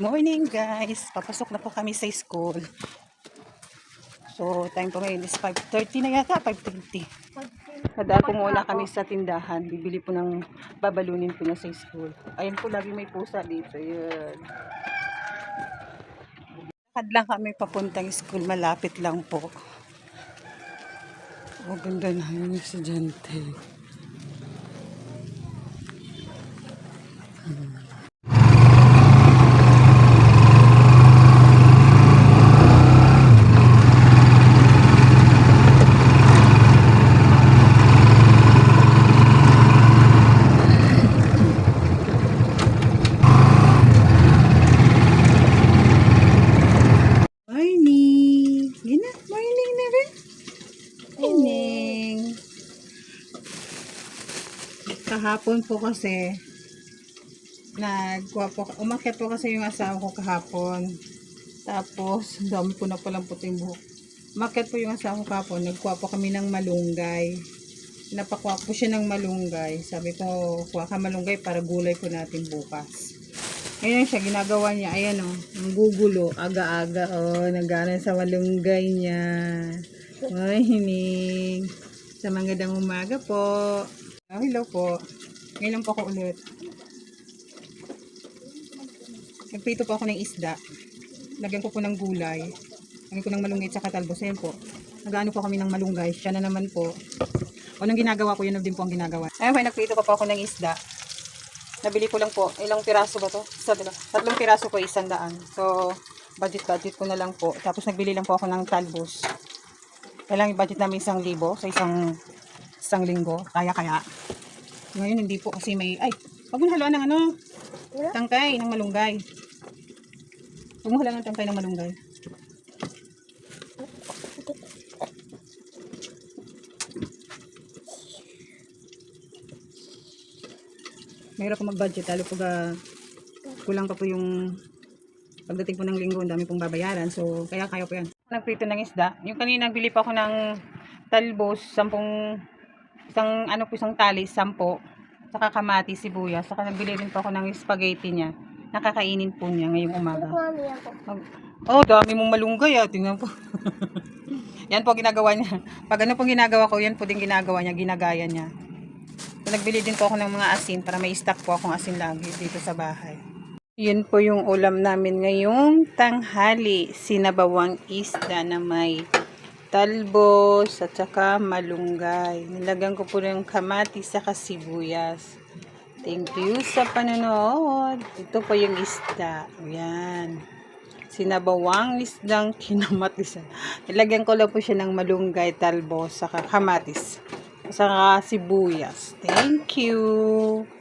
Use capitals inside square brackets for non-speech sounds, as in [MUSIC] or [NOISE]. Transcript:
morning guys. Papasok na po kami sa school. So, time po ngayon is 5.30 na yata, 5.30. Kada po muna kami sa tindahan. Bibili po ng babalunin po niya sa school. Ayan po, lagi may pusa dito. Yun. Lakad lang kami papuntang school. Malapit lang po. Oh, ganda na yung estudyante. Morning! Yun na, morning na rin. Morning! Kahapon po kasi, nagkuha po, umakyat po kasi yung asawa ko kahapon. Tapos, dami po na palang puting buhok. Umakyat po yung asawa ko kahapon, nagkuha po kami ng malunggay. Napakuha po siya ng malunggay. Sabi ko, kuha ka malunggay para gulay po natin bukas. Ngayon siya, ginagawa niya, ayan o, ang gugulo, aga-aga, o, oh, nagana sa malunggay niya. Morning. Sa magandang umaga po. Oh, hello po. Ngayon po ako ulit. Nagprito po ako ng isda. Lagyan ko po ng gulay. Lagyan ko ng malunggay at talbos. Ayan po. Nagaano po kami ng malunggay. Siya na naman po. O nang ginagawa ko, yun din po ang ginagawa. Ayun po, nagprito ko po ako ng isda. Nabili ko lang po. Ilang piraso ba to? Isa, dalawa. Tatlong piraso ko, isang daan. So, budget-budget ko na lang po. Tapos nagbili lang po ako ng talbos. Kailangan i-budget namin isang libo sa isang isang linggo. Kaya-kaya. Ngayon, hindi po kasi may... Ay, wag mo haluan ng ano? Tangkay ng malunggay. Huwag mo haluan ng tangkay ng malunggay. Mahirap po mag-budget lalo pag ah, kulang pa po yung pagdating po ng linggo, ang dami pong babayaran. So, kaya kaya po yan. Nagprito ng isda. Yung kanina nagbili pa ako ng talbos, sampung, isang ano po, isang tali, sampo, saka kamati, sibuyas, saka nagbili rin po ako ng spaghetti niya. Nakakainin po niya ngayong umaga. Mag- Oh, dami mong malunggay ah. Tingnan po. [LAUGHS] yan po ginagawa niya. Pag ano pong ginagawa ko, yan po din ginagawa niya, ginagaya niya. So, nagbili din po ako ng mga asin para may stock po akong asin lagi dito sa bahay. Yun po yung ulam namin ngayong tanghali. Sinabawang isda na may talbos at saka malunggay. Nilagyan ko po ng kamatis sa sibuyas. Thank you sa panonood. Ito po yung isda. Ayan. Sinabawang isdang [LAUGHS] kinamatisan. Nilagyan ko lang po siya ng malunggay, talbos, saka kamatis. Saka sibuyas. Thank you.